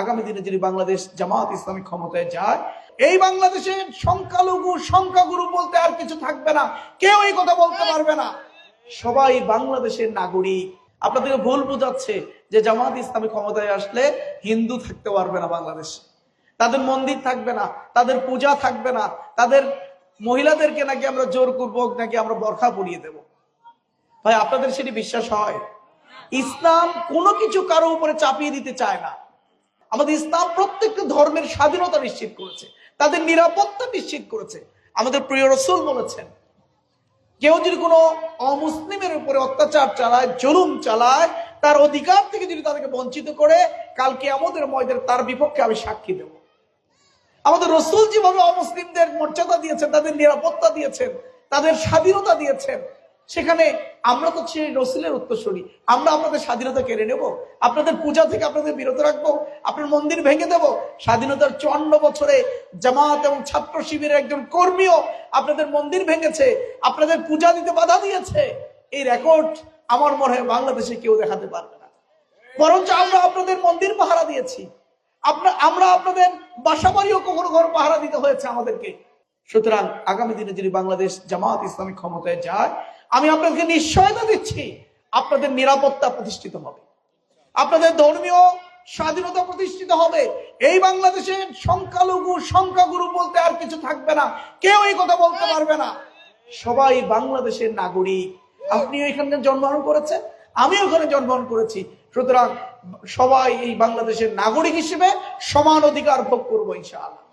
আগামী দিনে যদি বাংলাদেশ জামাত ইসলামী ক্ষমতায় যায়, এই বাংলাদেশে সংখ্যালঘু, সংখ্যাগুরু বলতে আর কিছু থাকবে না। কেউ এই কথা বলতে পারবে না। সবাই বাংলাদেশের নাগরিক। আপনাদেরকে ভুল বোঝাচ্ছে যে জামাত ইসলামী ক্ষমতায় আসলে হিন্দু থাকতে পারবে না বাংলাদেশে। তাদের মন্দির থাকবে না, তাদের পূজা থাকবে না, তাদের মহিলাদেরকে নাকি আমরা জোর করব, নাকি আমরা বরখা পরিয়ে দেব। ভাই, আপনাদের সেটি বিশ্বাস হয়? ইসলাম কোনো কিছু কারও উপরে চাপিয়ে দিতে চায় না। আমাদের ইসলাম প্রত্যেকটা ধর্মের স্বাধীনতা নিশ্চিত করেছে, তাদের নিরাপত্তা নিশ্চিত করেছে। আমাদের প্রিয় রসুল বলেছেন, কেউ যদি কোনো অমুসলিমের উপরে অত্যাচার চালায়, জুলুম চালায়, তার অধিকার থেকে যদি তাদেরকে বঞ্চিত করে কালকে আমাদের ময়দের তার বিপক্ষে আমি সাক্ষী দেব। আমাদের রসুল যেভাবে অমুসলিমদের মর্যাদা দিয়েছেন, তাদের নিরাপত্তা দিয়েছেন, তাদের স্বাধীনতা দিয়েছেন সেখানে আমরা তো সেই রসুলের উত্তরসূরি আমরা আপনাদের স্বাধীনতা কেড়ে নেব, আপনাদের পূজা থেকে আপনাদের বিরত রাখব, আপনার মন্দির ভেঙে দেব। স্বাধীনতার চুয়ান্ন বছরে জামাত এবং ছাত্র শিবিরের একজন কর্মীও আপনাদের মন্দির ভেঙেছে, আপনাদের পূজা দিতে বাধা দিয়েছে। এই রেকর্ড আমার মনে হয় বাংলাদেশে কেউ দেখাতে পারবে না। বরঞ্চ আমরা আপনাদের মন্দির পাহারা দিয়েছি। আপনার আমরা আপনাদের বাসা বাড়িও কখনো ঘর পাহারা দিতে হয়েছে আমাদেরকে। সুতরাং আগামী দিনে যদি বাংলাদেশ জামাত ইসলামী ক্ষমতায় যায় আমি আপনাদেরকে নিশ্চয়তা দিচ্ছি, আপনাদের নিরাপত্তা প্রতিষ্ঠিত হবে। আপনাদের ধর্মীয় স্বাধীনতা প্রতিষ্ঠিত হবে। এই বাংলাদেশে সংখ্যালঘু, সংখ্যাগুরু বলতে আর কিছু থাকবে না। কেউ এই কথা বলতে পারবে না। সবাই বাংলাদেশের নাগরিক। আপনিও এখানে জন্মগ্রহণ করেছেন? আমিও ওখানে জন্মগ্রহণ করেছি। সুতরাং সবাই এই বাংলাদেশের নাগরিক হিসেবে সমান অধিকার ভোগ করব, ইনশাআল্লাহ।